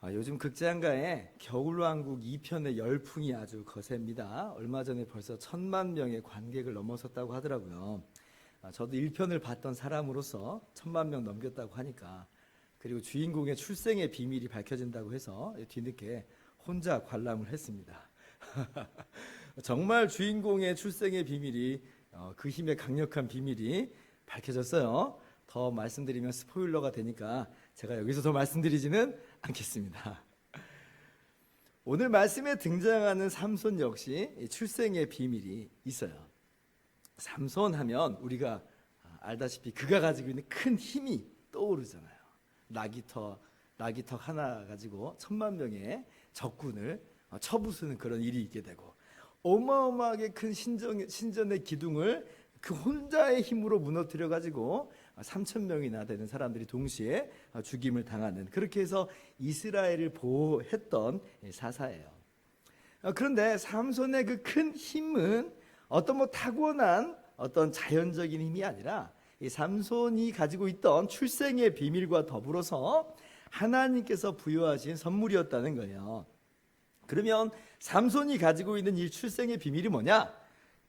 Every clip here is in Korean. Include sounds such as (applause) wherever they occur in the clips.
아, 요즘 극장가에 겨울왕국 2편의 열풍이 아주 거셉니다. 얼마 전에 벌써 천만 명의 관객을 넘어섰다고 하더라고요. 아, 저도 1편을 봤던 사람으로서 천만 명 넘겼다고 하니까 그리고 주인공의 출생의 비밀이 밝혀진다고 해서 뒤늦게 혼자 관람을 했습니다. (laughs) 정말 주인공의 출생의 비밀이 어, 그 힘의 강력한 비밀이 밝혀졌어요. 더 말씀드리면 스포일러가 되니까 제가 여기서 더 말씀드리지는 않겠습니다. 오늘 말씀에 등장하는 삼손 역시 이 출생의 비밀이 있어요. 삼손 하면 우리가 알다시피 그가 가지고 있는 큰 힘이 떠오르잖아요. 나기터 나기턱 하나 가지고 천만 명의 적군을 어, 쳐부수는 그런 일이 있게 되고 어마어마하게 큰 신정, 신전의 기둥을 그 혼자의 힘으로 무너뜨려 가지고 3천 명이나 되는 사람들이 동시에 죽임을 당하는 그렇게 해서 이스라엘을 보호했던 사사예요. 어, 그런데 삼손의 그 큰 힘은 어떤 뭐 타고난 어떤 자연적인 힘이 아니라 이 삼손이 가지고 있던 출생의 비밀과 더불어서 하나님께서 부여하신 선물이었다는 거예요. 그러면 삼손이 가지고 있는 이 출생의 비밀이 뭐냐?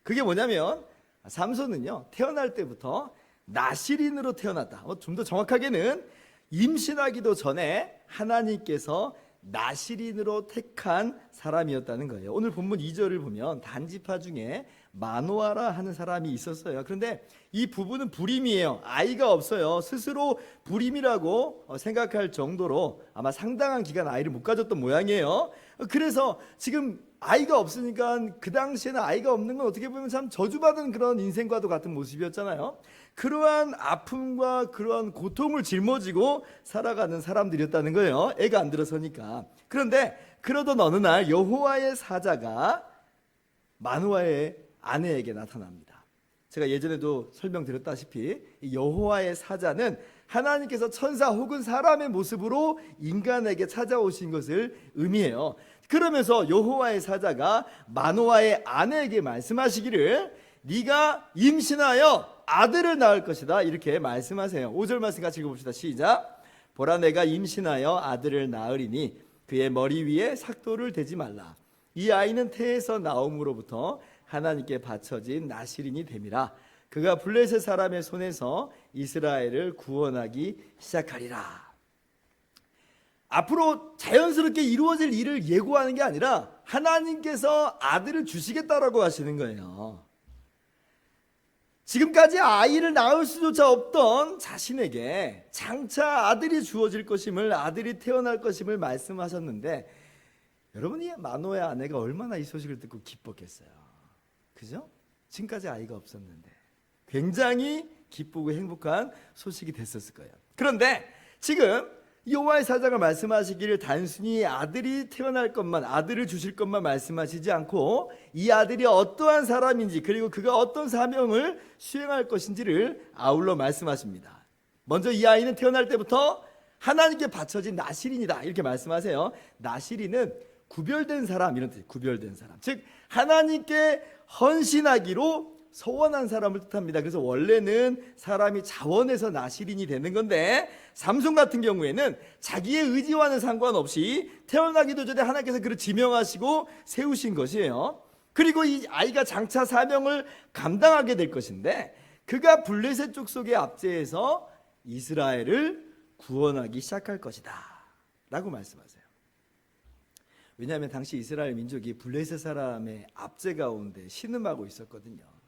그게 뭐냐면 삼손은요 태어날 때부터 나시린으로 태어났다. 어, 좀더 정확하게는 임신하기도 전에 하나님께서 나시린으로 택한 사람이었다는 거예요. 오늘 본문 2절을 보면 단지파 중에 마노아라 하는 사람이 있었어요. 그런데 이 부부는 불임이에요. 아이가 없어요. 스스로 불임이라고 어, 생각할 정도로 아마 상당한 기간 아이를 못 가졌던 모양이에요. 그래서 지금 아이가 없으니까 그 당시에는 아이가 없는 건 어떻게 보면 참 저주받은 그런 인생과도 같은 모습이었잖아요. 그러한 아픔과 그러한 고통을 짊어지고 살아가는 사람들이었다는 거예요. 애가 안 들어서니까. 그런데 그러던 어느 날 여호와의 사자가 마누아의 아내에게 나타납니다. 제가 예전에도 설명드렸다시피 이 여호와의 사자는 하나님께서 천사 혹은 사람의 모습으로 인간에게 찾아오신 것을 의미해요. 그러면서 여호와의 사자가 마노아의 아내에게 말씀하시기를 네가 임신하여 아들을 낳을 것이다 이렇게 말씀하세요. 5절 말씀 같이 읽어봅시다. 시작. 보라 내가 임신하여 아들을 낳으리니 그의 머리 위에 삭도를 대지 말라. 이 아이는 태에서 나옴으로부터 하나님께 바쳐진 나시린이 됨이라. 그가 블레셋 사람의 손에서 이스라엘을 구원하기 시작하리라. 앞으로 자연스럽게 이루어질 일을 예고하는 게 아니라 하나님께서 아들을 주시겠다라고 하시는 거예요. 지금까지 아이를 낳을 수조차 없던 자신에게 장차 아들이 주어질 것임을 아들이 태어날 것임을 말씀하셨는데 여러분이 마노의 아내가 얼마나 이 소식을 듣고 기뻤겠어요. 그죠? 지금까지 아이가 없었는데 굉장히 기쁘고 행복한 소식이 됐었을 거예요. 그런데 지금 여호와의 사자가 말씀하시기를 단순히 아들이 태어날 것만 아들을 주실 것만 말씀하시지 않고 이 아들이 어떠한 사람인지 그리고 그가 어떤 사명을 수행할 것인지를 아울러 말씀하십니다. 먼저 이 아이는 태어날 때부터 하나님께 바쳐진 나시린이다 이렇게 말씀하세요. 나시린은 구별된 사람 이런 뜻, 구별된 사람. 즉 하나님께 헌신하기로 소원한 사람을 뜻합니다. 그래서 원래는 사람이 자원해서 나시린이 되는 건데 삼손 같은 경우에는 자기의 의지와는 상관없이 태어나기도 전에 하나님께서 그를 지명하시고 세우신 것이에요. 그리고 이 아이가 장차 사명을 감당하게 될 것인데 그가 블레셋 족 속의 압제에서 이스라엘을 구원하기 시작할 것이다. 라고 말씀하세요. 왜냐하면 당시 이스라엘 민족이 블레셋 사람의 압제 가운데 신음하고 있었거든요.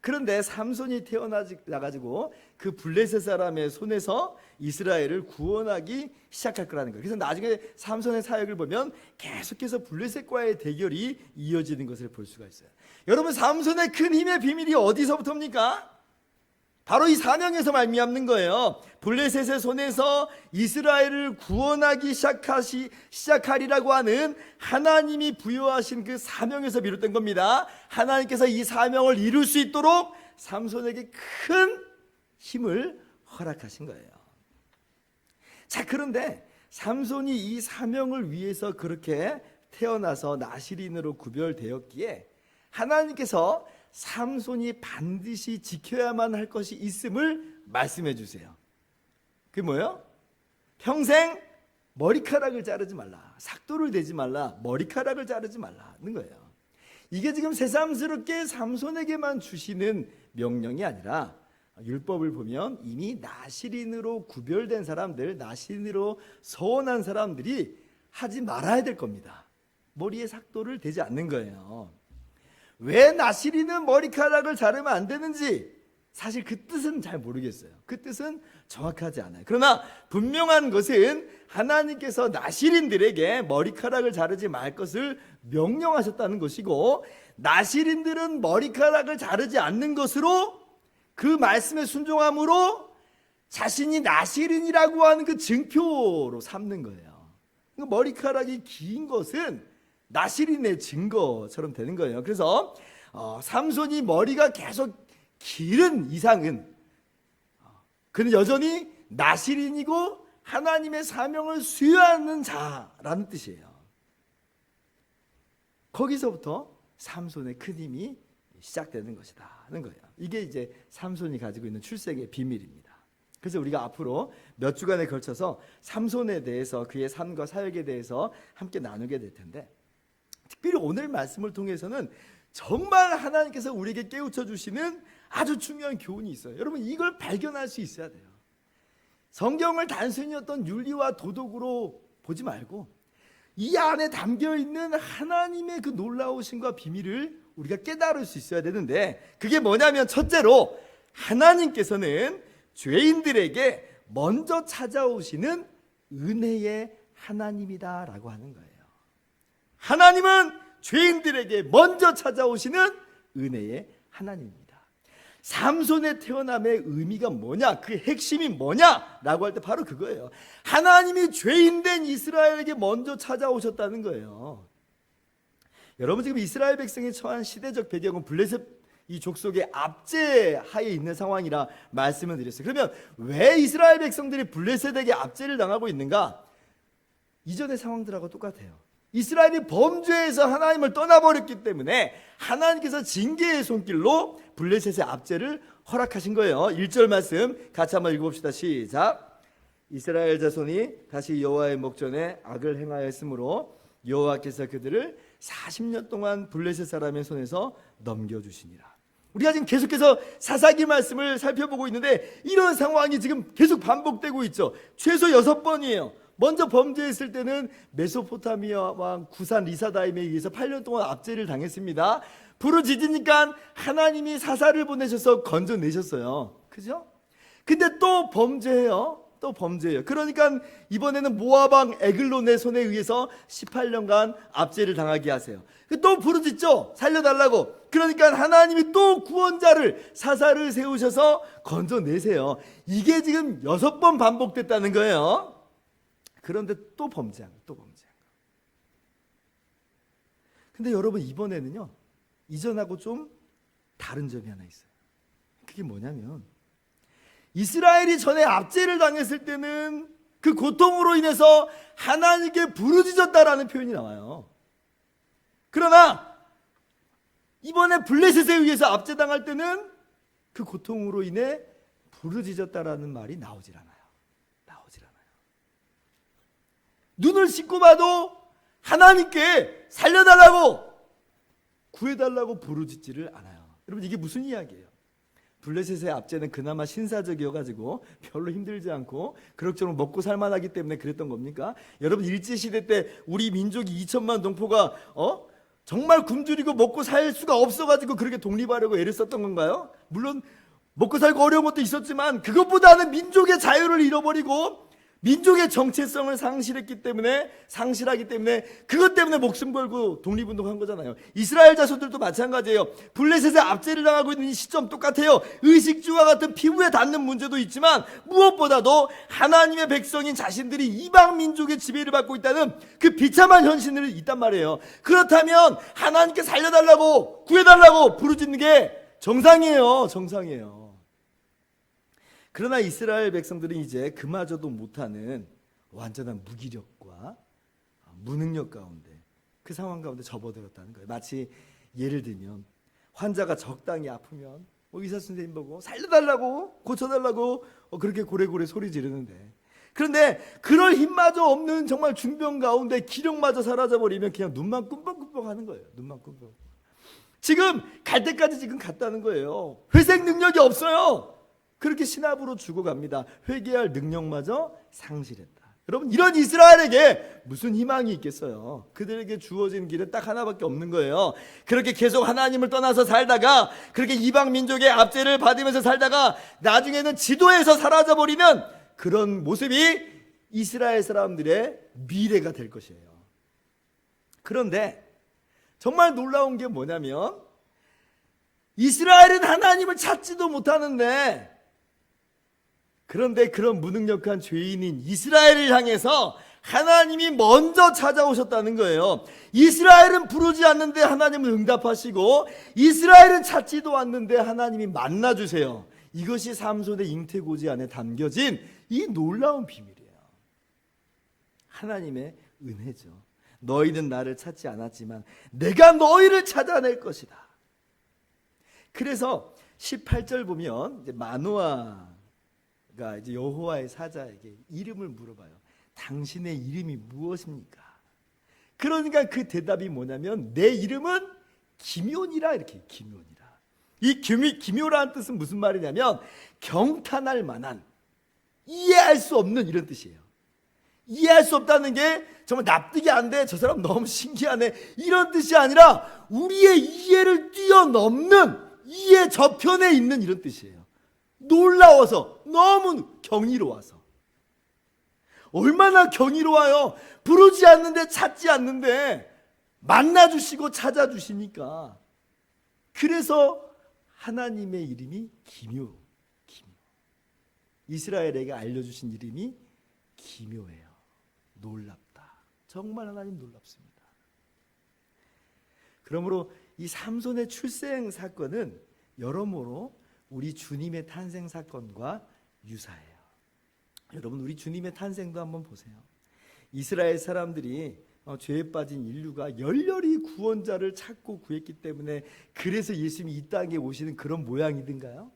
그런데 삼손이 태어나가지고 그 블레셋 사람의 손에서 이스라엘을 구원하기 시작할 거라는 거예요. 그래서 나중에 삼손의 사역을 보면 계속해서 블레셋과의 대결이 이어지는 것을 볼 수가 있어요. 여러분 삼손의 큰 힘의 비밀이 어디서부터입니까? 바로 이 사명에서 말미암는 거예요. 블레셋의 손에서 이스라엘을 구원하기 시작하시 시작하리라고 하는 하나님이 부여하신 그 사명에서 비롯된 겁니다. 하나님께서 이 사명을 이룰 수 있도록 삼손에게 큰 힘을 허락하신 거예요. 자, 그런데 삼손이 이 사명을 위해서 그렇게 태어나서 나시린으로 구별되었기에 하나님께서 삼손이 반드시 지켜야만 할 것이 있음을 말씀해 주세요. 그게 뭐예요? 평생 머리카락을 자르지 말라. 삭도를 대지 말라. 머리카락을 자르지 말라는 거예요. 이게 지금 새삼스럽게 삼손에게만 주시는 명령이 아니라 율법을 보면 이미 나시린으로 구별된 사람들, 나시린으로 서원한 사람들이 하지 말아야 될 겁니다. 머리에 삭도를 대지 않는 거예요. 왜 나시린은 머리카락을 자르면 안 되는지 사실 그 뜻은 잘 모르겠어요. 그 뜻은 정확하지 않아요. 그러나 분명한 것은 하나님께서 나시린들에게 머리카락을 자르지 말 것을 명령하셨다는 것이고 나시린들은 머리카락을 자르지 않는 것으로 그 말씀에 순종함으로 자신이 나시린이라고 하는 그 증표로 삼는 거예요. 그 머리카락이 긴 것은 나시린의 증거처럼 되는 거예요. 그래서 어, 삼손이 머리가 계속 길은 이상은 어, 그는 여전히 나시린이고 하나님의 사명을 수여하는 자라는 뜻이에요. 거기서부터 삼손의 큰 힘이 시작되는 것이다는 거예요. 이게 이제 삼손이 가지고 있는 출세의 비밀입니다. 그래서 우리가 앞으로 몇 주간에 걸쳐서 삼손에 대해서 그의 삶과 사역에 대해서 함께 나누게 될 텐데 특별히 오늘 말씀을 통해서는 정말 하나님께서 우리에게 깨우쳐 주시는 아주 중요한 교훈이 있어요. 여러분 이걸 발견할 수 있어야 돼요. 성경을 단순히 어떤 윤리와 도덕으로 보지 말고 이 안에 담겨 있는 하나님의 그 놀라우심과 비밀을 우리가 깨달을 수 있어야 되는데 그게 뭐냐면 첫째로 하나님께서는 죄인들에게 먼저 찾아오시는 은혜의 하나님이다라고 하는 거예요. 하나님은 죄인들에게 먼저 찾아오시는 은혜의 하나님입니다. 삼손의 태어남의 의미가 뭐냐? 그 핵심이 뭐냐 라고 할 때 바로 그거예요. 하나님이 죄인된 이스라엘에게 먼저 찾아오셨다는 거예요. 여러분 지금 이스라엘 백성이 처한 시대적 배경은 블레셋 이 족속의 압제 하에 있는 상황이라 말씀을 드렸어요. 그러면 왜 이스라엘 백성들이 블레셋에게 압제를 당하고 있는가? 이전의 상황들하고 똑같아요. 이스라엘이 범죄에서 하나님을 떠나버렸기 때문에 하나님께서 징계의 손길로 블레셋의 압제를 허락하신 거예요. 1절 말씀 같이 한번 읽어봅시다. 시작. 이스라엘 자손이 다시 여호와의 목전에 악을 행하였으므로 여호와께서 그들을 40년 동안 블레셋 사람의 손에서 넘겨주시니라. 우리가 지금 계속해서 사사기 말씀을 살펴보고 있는데 이런 상황이 지금 계속 반복되고 있죠. 최소 여섯 번이에요. 먼저 범죄했을 때는 메소포타미아 왕 구산 리사다임에 의해서 8년 동안 압제를 당했습니다. 부르짖으니까 하나님이 사사를 보내셔서 건져내셨어요. 그죠? 근데 또 범죄해요. 또 범죄해요. 그러니까 이번에는 모아방 에글론의 손에 의해서 18년간 압제를 당하게 하세요. 또 부르짖죠. 살려달라고. 그러니까 하나님이 또 구원자를 사사를 세우셔서 건져내세요. 이게 지금 여섯 번 반복됐다는 거예요. 그런데 또 범죄한 거, 또 범죄한 거. 근데 여러분 이번에는요. 이전하고 좀 다른 점이 하나 있어요. 그게 뭐냐면 이스라엘이 전에 압제를 당했을 때는 그 고통으로 인해서 하나님께 부르짖었다라는 표현이 나와요. 그러나 이번에 블레셋에 의해서 압제당할 때는 그 고통으로 인해 부르짖었다라는 말이 나오질 않아요. 나오질 않아요. 눈을 씻고 봐도 하나님께 살려달라고 구해달라고 부르짖지를 않아요. 여러분 이게 무슨 이야기예요? 블레셋의 압제는 그나마 신사적이어가지고 별로 힘들지 않고 그럭저럭 먹고 살만하기 때문에 그랬던 겁니까? 여러분 일제 시대 때 우리 민족이 2천만 동포가 어 정말 굶주리고 먹고 살 수가 없어가지고 그렇게 독립하려고 애를 썼던 건가요? 물론 먹고 살고 어려운 것도 있었지만 그것보다는 민족의 자유를 잃어버리고 민족의 정체성을 상실했기 때문에 상실하기 때문에 그것 때문에 목숨 걸고 독립운동한 거잖아요. 이스라엘 자손들도 마찬가지예요. 블레셋의 압제를 당하고 있는 이 시점 똑같아요. 의식주와 같은 피부에 닿는 문제도 있지만 무엇보다도 하나님의 백성인 자신들이 이방 민족의 지배를 받고 있다는 그 비참한 현실이 있단 말이에요. 그렇다면 하나님께 살려달라고 구해달라고 부르짖는 게 정상이에요. 정상이에요. 그러나 이스라엘 백성들은 이제 그마저도 못하는 완전한 무기력과 무능력 가운데 그 상황 가운데 접어들었다는 거예요. 마치 예를 들면 환자가 적당히 아프면 뭐 의사 선생님 보고 살려달라고 고쳐달라고 어 그렇게 고래고래 소리 지르는데 그런데 그럴 힘마저 없는 정말 중병 가운데 기력마저 사라져 버리면 그냥 눈만 꿈뻑꿈뻑 하는 거예요. 눈만 꿈뻑. 지금 갈 때까지 지금 갔다는 거예요. 회생 능력이 없어요. 그렇게 신압으로 죽어갑니다. 회개할 능력마저 상실했다. 여러분 이런 이스라엘에게 무슨 희망이 있겠어요? 그들에게 주어진 길은 딱 하나밖에 없는 거예요. 그렇게 계속 하나님을 떠나서 살다가 그렇게 이방 민족의 압제를 받으면서 살다가 나중에는 지도에서 사라져 버리는 그런 모습이 이스라엘 사람들의 미래가 될 것이에요. 그런데 정말 놀라운 게 뭐냐면 이스라엘은 하나님을 찾지도 못하는데 그런데 그런 무능력한 죄인인 이스라엘을 향해서 하나님이 먼저 찾아오셨다는 거예요. 이스라엘은 부르지 않는데 하나님은 응답하시고 이스라엘은 찾지도 않는데 하나님이 만나 주세요. 이것이 삼손의 잉태고지 안에 담겨진 이 놀라운 비밀이에요. 하나님의 은혜죠. 너희는 나를 찾지 않았지만 내가 너희를 찾아낼 것이다. 그래서 18절 보면 마노아 가 이제 여호와의 사자에게 이름을 물어봐요. 당신의 이름이 무엇입니까? 그러니까 그 대답이 뭐냐면 내 이름은 기묘니라 이렇게 기묘니라. 이 기묘, 기묘라는 뜻은 무슨 말이냐면 경탄할 만한 이해할 수 없는 이런 뜻이에요. 이해할 수 없다는 게 정말 납득이 안 돼. 저 사람 너무 신기하네. 이런 뜻이 아니라 우리의 이해를 뛰어넘는 이해 저편에 있는 이런 뜻이에요. 놀라워서 너무 경이로워서. 얼마나 경이로워요. 부르지 않는데 찾지 않는데 만나주시고 찾아주시니까. 그래서 하나님의 이름이 기묘, 기묘. 이스라엘에게 알려주신 이름이 기묘해요. 놀랍다. 정말 하나님 놀랍습니다. 그러므로 이 삼손의 출생 사건은 여러모로 우리 주님의 탄생 사건과 유사해요. 여러분 우리 주님의 탄생도 한번 보세요. 이스라엘 사람들이 어, 죄에 빠진 인류가 열렬히 구원자를 찾고 구했기 때문에 그래서 예수님이 이 땅에 오시는 그런 모양이든가요?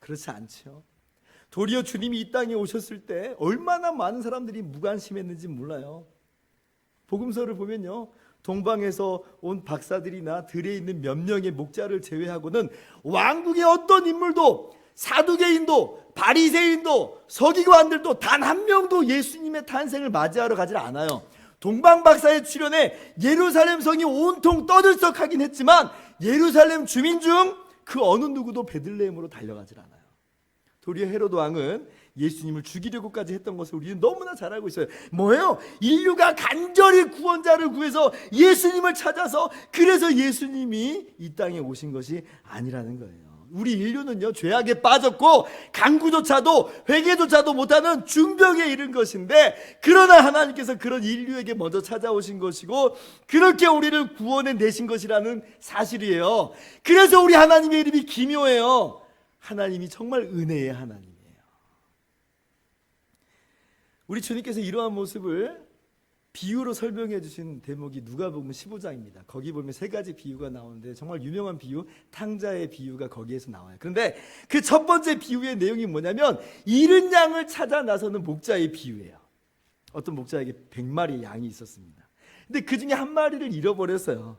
그렇지 않죠. 도리어 주님이 이 땅에 오셨을 때 얼마나 많은 사람들이 무관심했는지 몰라요. 복음서를 보면요. 동방에서 온 박사들이나 들에 있는 몇 명의 목자를 제외하고는 왕국의 어떤 인물도 사두개인도 바리새인도 서기관들도 단 한 명도 예수님의 탄생을 맞이하러 가질 않아요. 동방 박사의 출현에 예루살렘 성이 온통 떠들썩하긴 했지만 예루살렘 주민 중 그 어느 누구도 베들레헴으로 달려가질 않아요. 도리어 헤로드 왕은 예수님을 죽이려고까지 했던 것을 우리는 너무나 잘 알고 있어요. 뭐예요? 인류가 간절히 구원자를 구해서 예수님을 찾아서 그래서 예수님이 이 땅에 오신 것이 아니라는 거예요. 우리 인류는요 죄악에 빠졌고 강구조차도 회개조차도 못하는 중병에 이른 것인데 그러나 하나님께서 그런 인류에게 먼저 찾아오신 것이고 그렇게 우리를 구원해 내신 것이라는 사실이에요. 그래서 우리 하나님의 이름이 기묘해요. 하나님이 정말 은혜의 하나님이에요. 우리 주님께서 이러한 모습을 비유로 설명해 주신 대목이 누가복음 15장입니다. 거기 보면 세 가지 비유가 나오는데 정말 유명한 비유 탕자의 비유가 거기에서 나와요. 그런데 그 첫 번째 비유의 내용이 뭐냐면 잃은 양을 찾아 나서는 목자의 비유예요. 어떤 목자에게 100마리의 양이 있었습니다. 근데 그 중에 한 마리를 잃어버렸어요.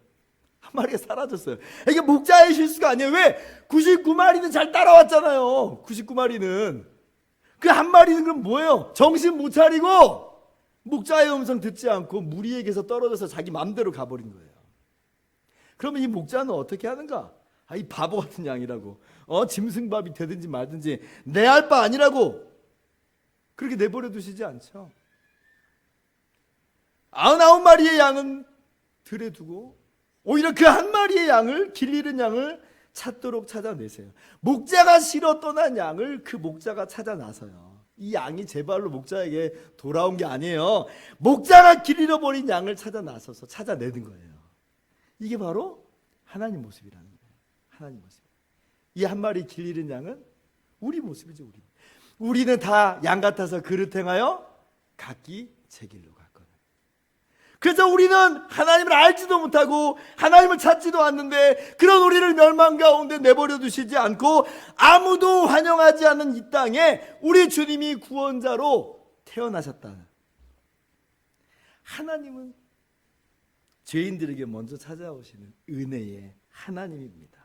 한 마리가 사라졌어요. 이게 목자의 실수가 아니에요. 왜? 99마리는 잘 따라왔잖아요. 99마리는. 그 한 마리는 그럼 뭐예요? 정신 못 차리고 목자의 음성 듣지 않고 무리에게서 떨어져서 자기 마음대로 가버린 거예요. 그러면 이 목자는 어떻게 하는가? 아, 이 바보 같은 양이라고. 어, 짐승밥이 되든지 말든지 내 할 바 아니라고. 그렇게 내버려 두시지 않죠. 아흔아홉 마리의 양은 들에 두고 오히려 그 한 마리의 양을 길 잃은 양을 찾도록 찾아내세요. 목자가 실어 떠난 양을 그 목자가 찾아 나서요. 이 양이 제 발로 목자에게 돌아온 게 아니에요. 목자가 길 잃어버린 양을 찾아 나서서 찾아내는 거예요. 이게 바로 하나님 모습이라는 거예요. 하나님 모습. 이 한 마리 길 잃은 양은 우리 모습이죠, 우리. 우리는 다 양 같아서 그릇 행하여 각기 제 길로 갔거든. 그래서 우리는 하나님을 알지도 못하고 하나님을 찾지도 않는데 그런 우리를 멸망 가운데 내버려 두시지 않고 아무도 환영하지 않는 이 땅에 우리 주님이 구원자로 태어나셨다. 하나님은 죄인들에게 먼저 찾아오시는 은혜의 하나님입니다.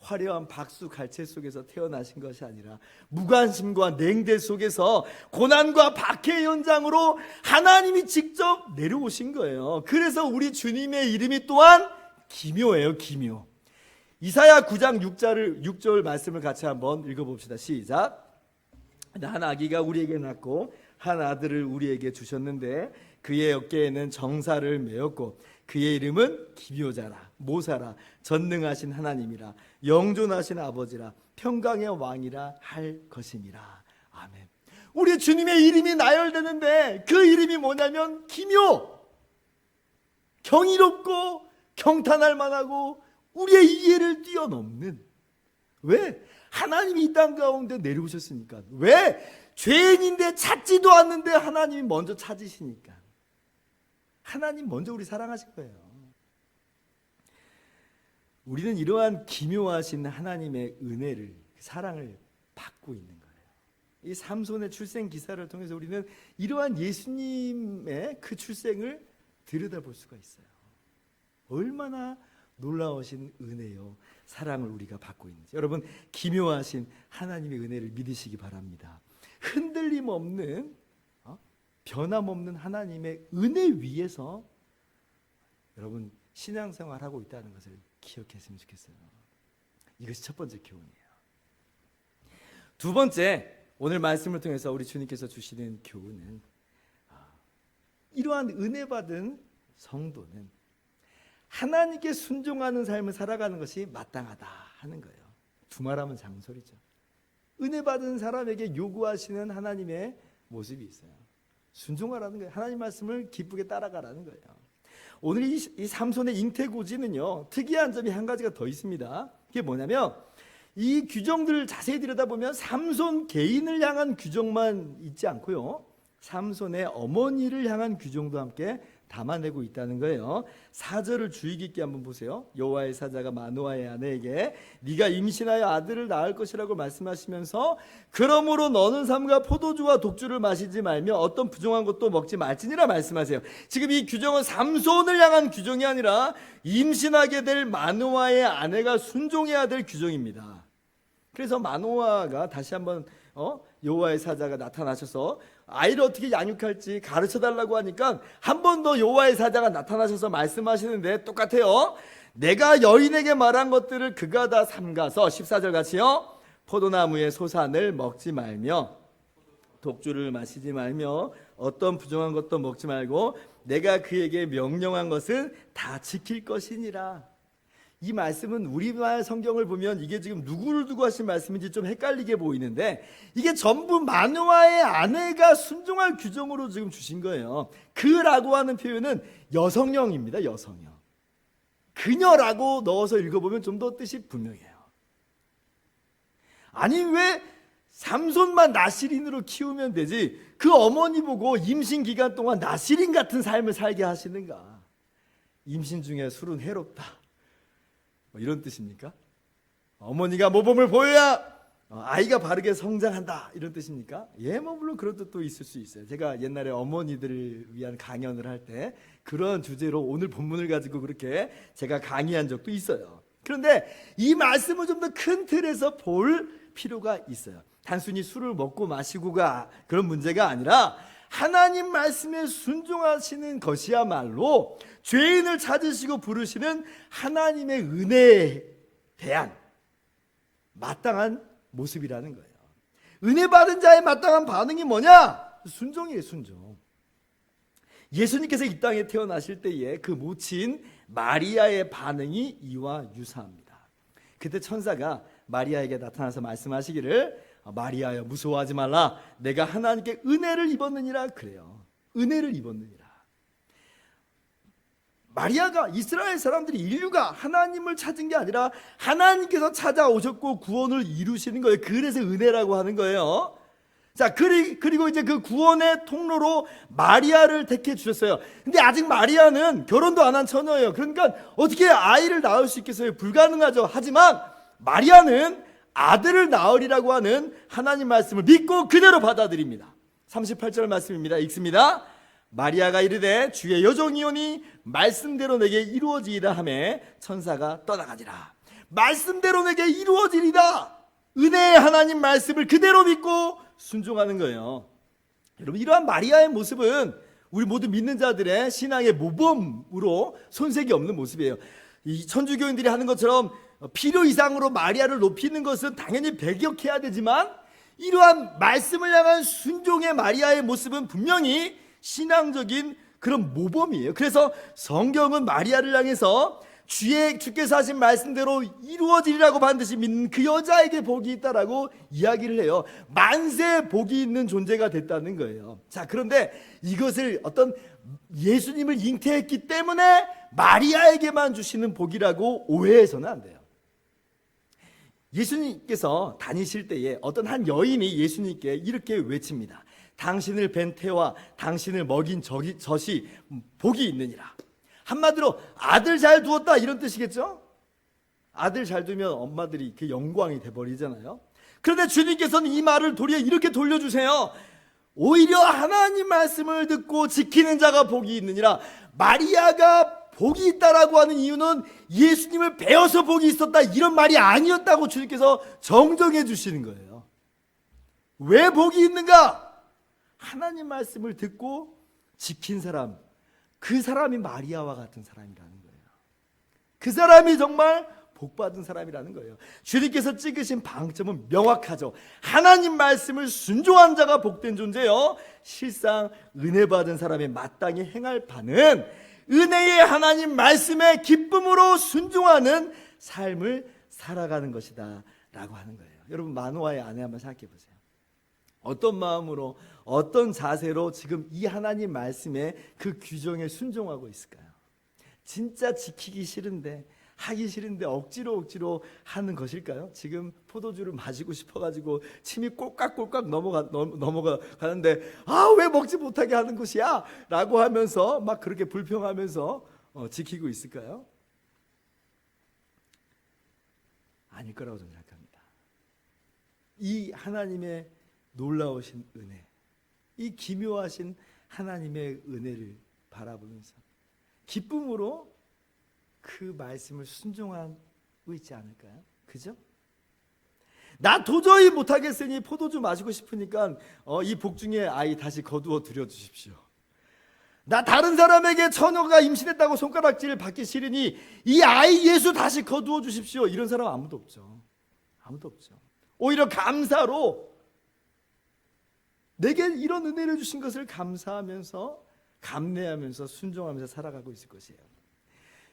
화려한 박수 갈채 속에서 태어나신 것이 아니라 무관심과 냉대 속에서 고난과 박해 현장으로 하나님이 직접 내려오신 거예요. 그래서 우리 주님의 이름이 또한 기묘해요, 기묘. 이사야 9장 6절을 6절 말씀을 같이 한번 읽어 봅시다. 시작. 한 아기가 우리에게 낳고 한 아들을 우리에게 주셨는데 그의 어깨에는 정사를 메었고 그의 이름은 기묘자라 모사라 전능하신 하나님이라 영존하신 아버지라 평강의 왕이라 할 것임이라. 아멘. 우리 주님의 이름이 나열되는데 그 이름이 뭐냐면 기묘. 경이롭고 경탄할 만하고 우리의 이해를 뛰어넘는. 왜? 하나님이 이 땅 가운데 내려오셨으니까. 왜? 죄인인데 찾지도 않는데 하나님이 먼저 찾으시니까. 하나님 먼저 우리 사랑하신 거예요. 우리는 이러한 기묘하신 하나님의 은혜를 사랑을 받고 있는 거예요. 이 삼손의 출생 기사를 통해서 우리는 이러한 예수님의 그 출생을 들여다볼 수가 있어요. 얼마나 놀라우신 은혜요 사랑을 우리가 받고 있는지 여러분 기묘하신 하나님의 은혜를 믿으시기 바랍니다. 흔들림 없는 어? 변함없는 하나님의 은혜 위에서 여러분 신앙생활 하고 있다는 것을 기억했으면 좋겠어요. 이것이 첫 번째 교훈이에요. 두 번째 오늘 말씀을 통해서 우리 주님께서 주시는 교훈은 아, 이러한 은혜 받은 성도는 하나님께 순종하는 삶을 살아가는 것이 마땅하다 하는 거예요. 두말하면 장소리죠. 은혜 받은 사람에게 요구하시는 하나님의 모습이 있어요. 순종하라는 거예요. 하나님 말씀을 기쁘게 따라가라는 거예요. 오늘 이, 이 삼손의 잉태고지는요 특이한 점이 한 가지가 더 있습니다. 그게 뭐냐면 이 규정들을 자세히 들여다보면 삼손 개인을 향한 규정만 있지 않고요. 삼손의 어머니를 향한 규정도 함께 담아내고 있다는 거예요. 사절을 주의 깊게 한번 보세요. 여호와의 사자가 마노아의 아내에게 네가 임신하여 아들을 낳을 것이라고 말씀하시면서 그러므로 너는 삼가 포도주와 독주를 마시지 말며 어떤 부정한 것도 먹지 말지니라 말씀하세요. 지금 이 규정은 삼손을 향한 규정이 아니라 임신하게 될 마노아의 아내가 순종해야 될 규정입니다. 그래서 마노아가 다시 한번 어? 여호와의 사자가 나타나셔서 아이를 어떻게 양육할지 가르쳐 달라고 하니까 한 번 더 여호와의 사자가 나타나셔서 말씀하시는데 똑같아요. 내가 여인에게 말한 것들을 그가 다 삼가서 14절 같이요. 포도나무의 소산을 먹지 말며 독주를 마시지 말며 어떤 부정한 것도 먹지 말고 내가 그에게 명령한 것은 다 지킬 것이니라. 이 말씀은 우리말 성경을 보면 이게 지금 누구를 두고 하신 말씀인지 좀 헷갈리게 보이는데 이게 전부 마누아의 아내가 순종할 규정으로 지금 주신 거예요. 그라고 하는 표현은 여성형입니다. 여성형. 그녀라고 넣어서 읽어보면 좀 더 뜻이 분명해요. 아니 왜 삼손만 나시린으로 키우면 되지 그 어머니 보고 임신 기간 동안 나시린 같은 삶을 살게 하시는가? 임신 중에 술은 해롭다. 뭐 이런 뜻입니까? 어머니가 모범을 보여야 어, 아이가 바르게 성장한다 이런 뜻입니까? 예, 뭐 물론 그런 뜻도 있을 수 있어요. 제가 옛날에 어머니들을 위한 강연을 할 때 그런 주제로 오늘 본문을 가지고 그렇게 제가 강의한 적도 있어요. 그런데 이 말씀을 좀 더 큰 틀에서 볼 필요가 있어요. 단순히 술을 먹고 마시고가 그런 문제가 아니라 하나님 말씀에 순종하시는 것이야말로 죄인을 찾으시고 부르시는 하나님의 은혜에 대한 마땅한 모습이라는 거예요. 은혜 받은 자의 마땅한 반응이 뭐냐? 순종이에요, 순종. 예수님께서 이 땅에 태어나실 때에 그 모친 마리아의 반응이 이와 유사합니다. 그때 천사가 마리아에게 나타나서 말씀하시기를 마리아여 무서워하지 말라 내가 하나님께 은혜를 입었느니라 그래요. 은혜를 입었느니라. 마리아가 이스라엘 사람들이 인류가 하나님을 찾은 게 아니라 하나님께서 찾아오셨고 구원을 이루시는 거예요. 그래서 은혜라고 하는 거예요. 자, 그리, 그리고 이제 그 구원의 통로로 마리아를 택해 주셨어요. 근데 아직 마리아는 결혼도 안 한 처녀예요. 그러니까 어떻게 아이를 낳을 수 있겠어요? 불가능하죠. 하지만 마리아는 아들을 낳으리라고 하는 하나님 말씀을 믿고 그대로 받아들입니다. 38절 말씀입니다. 읽습니다. 마리아가 이르되 주의 여종이오니 말씀대로 내게 이루어지이다 하매 천사가 떠나가니라. 말씀대로 내게 이루어지리다. 은혜의 하나님 말씀을 그대로 믿고 순종하는 거예요. 여러분 이러한 마리아의 모습은 우리 모두 믿는 자들의 신앙의 모범으로 손색이 없는 모습이에요. 이 천주교인들이 하는 것처럼 필요 이상으로 마리아를 높이는 것은 당연히 배격해야 되지만 이러한 말씀을 향한 순종의 마리아의 모습은 분명히 신앙적인 그런 모범이에요. 그래서 성경은 마리아를 향해서 주의 주께서 하신 말씀대로 이루어지리라고 반드시 믿는 그 여자에게 복이 있다라고 이야기를 해요. 만세 복이 있는 존재가 됐다는 거예요. 자, 그런데 이것을 어떤 예수님을 잉태했기 때문에 마리아에게만 주시는 복이라고 오해해서는 안 돼요. 예수님께서 다니실 때에 어떤 한 여인이 예수님께 이렇게 외칩니다. 당신을 뵌 태와 당신을 먹인 저기, 젖이 복이 있느니라. 한마디로 아들 잘 두었다 이런 뜻이겠죠? 아들 잘 두면 엄마들이 그 영광이 돼버리잖아요. 그런데 주님께서는 이 말을 도리어 이렇게 돌려주세요. 오히려 하나님 말씀을 듣고 지키는 자가 복이 있느니라. 마리아가 복이 있다라고 하는 이유는 예수님을 배워서 복이 있었다 이런 말이 아니었다고 주님께서 정정해 주시는 거예요. 왜 복이 있는가? 하나님 말씀을 듣고 지킨 사람, 그 사람이 마리아와 같은 사람이라는 거예요. 그 사람이 정말 복 받은 사람이라는 거예요. 주님께서 찍으신 방점은 명확하죠. 하나님 말씀을 순종한 자가 복된 존재요. 실상 은혜 받은 사람이 마땅히 행할 바는 은혜의 하나님 말씀에 기쁨으로 순종하는 삶을 살아가는 것이다 라고 하는 거예요. 여러분 만호와의 아내 한번 생각해 보세요. 어떤 마음으로 어떤 자세로 지금 이 하나님 말씀에 그 규정에 순종하고 있을까요? 진짜 지키기 싫은데 하기 싫은데 억지로 억지로 하는 것일까요? 지금 포도주를 마시고 싶어가지고 침이 꼴깍꼴깍 넘어가 넘, 넘어가 가는데 아 왜 먹지 못하게 하는 것이야?라고 하면서 막 그렇게 불평하면서 어, 지키고 있을까요? 아닐 거라고 저는 생각합니다. 이 하나님의 놀라우신 은혜, 이 기묘하신 하나님의 은혜를 바라보면서 기쁨으로 그 말씀을 순종하고 있지 않을까요? 그죠? 나 도저히 못하겠으니 포도주 마시고 싶으니까 어, 이 복중에 아이 다시 거두어 드려 주십시오. 나 다른 사람에게 처녀가 임신했다고 손가락질을 받기 싫으니 이 아이 예수 다시 거두어 주십시오. 이런 사람 아무도 없죠. 아무도 없죠. 오히려 감사로 내게 이런 은혜를 주신 것을 감사하면서 감내하면서 순종하면서 살아가고 있을 것이에요.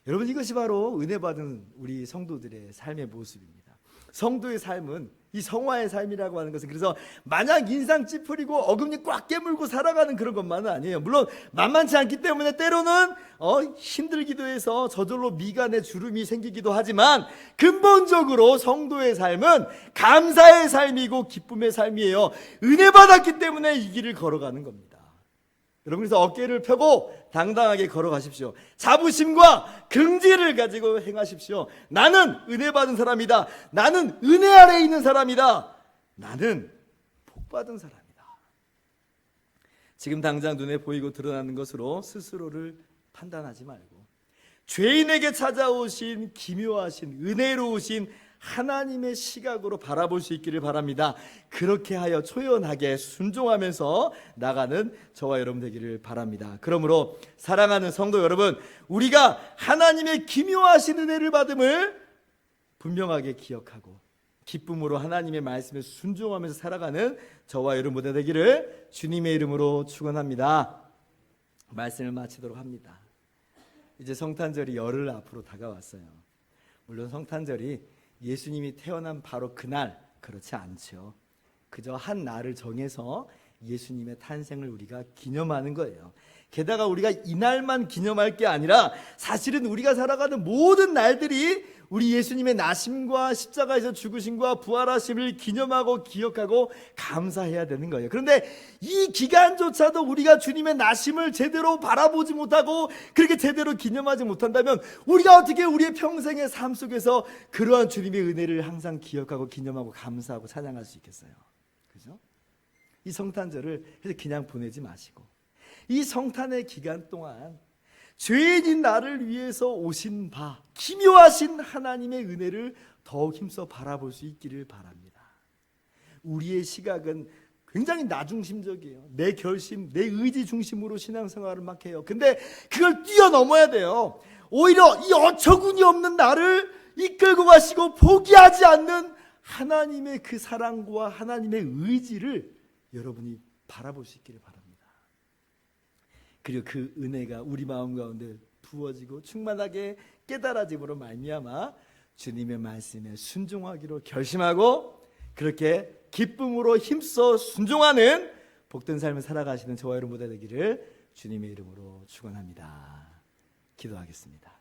여러분 이것이 바로 은혜 받은 우리 성도들의 삶의 모습입니다. 성도의 삶은 이 성화의 삶이라고 하는 것은 그래서 마냥 인상 찌푸리고 어금니 꽉 깨물고 살아가는 그런 것만은 아니에요. 물론 만만치 않기 때문에 때로는 어, 힘들기도 해서 저절로 미간에 주름이 생기기도 하지만 근본적으로 성도의 삶은 감사의 삶이고 기쁨의 삶이에요. 은혜 받았기 때문에 이 길을 걸어가는 겁니다. 여러분 그래서 어깨를 펴고 당당하게 걸어가십시오. 자부심과 긍지를 가지고 행하십시오. 나는 은혜 받은 사람이다. 나는 은혜 아래에 있는 사람이다. 나는 복 받은 사람이다. 지금 당장 눈에 보이고 드러나는 것으로 스스로를 판단하지 말고 죄인에게 찾아오신 기묘하신 은혜로우신 하나님의 시각으로 바라볼 수 있기를 바랍니다. 그렇게 하여 초연하게 순종하면서 나가는 저와 여러분 되기를 바랍니다. 그러므로 사랑하는 성도 여러분, 우리가 하나님의 기묘하신 은혜를 받음을 분명하게 기억하고 기쁨으로 하나님의 말씀에 순종하면서 살아가는 저와 여러분 되기를 주님의 이름으로 축원합니다. 말씀을 마치도록 합니다. 이제 성탄절이 열흘 앞으로 다가왔어요. 물론 성탄절이 예수님이 태어난 바로 그날 그렇지 않죠. 그저 한 날을 정해서 예수님의 탄생을 우리가 기념하는 거예요. 게다가 우리가 이날만 기념할 게 아니라 사실은 우리가 살아가는 모든 날들이 우리 예수님의 나심과 십자가에서 죽으심과 부활하심을 기념하고 기억하고 감사해야 되는 거예요. 그런데 이 기간조차도 우리가 주님의 나심을 제대로 바라보지 못하고 그렇게 제대로 기념하지 못한다면 우리가 어떻게 우리의 평생의 삶 속에서 그러한 주님의 은혜를 항상 기억하고 기념하고 감사하고 찬양할 수 있겠어요. 그죠? 이 성탄절을 그냥 보내지 마시고 이 성탄의 기간 동안 죄인인 나를 위해서 오신 바 기묘하신 하나님의 은혜를 더욱 힘써 바라볼 수 있기를 바랍니다. 우리의 시각은 굉장히 나 중심적이에요. 내 결심, 내 의지 중심으로 신앙생활을 막 해요. 근데 그걸 뛰어넘어야 돼요. 오히려 이 어처구니 없는 나를 이끌고 가시고 포기하지 않는 하나님의 그 사랑과 하나님의 의지를 여러분이 바라볼 수 있기를 바랍니다. 그리고 그 은혜가 우리 마음 가운데 부어지고 충만하게 깨달아짐으로 말미암아 주님의 말씀에 순종하기로 결심하고 그렇게 기쁨으로 힘써 순종하는 복된 삶을 살아가시는 저와 여러분 모두 되기를 주님의 이름으로 축원합니다. 기도하겠습니다.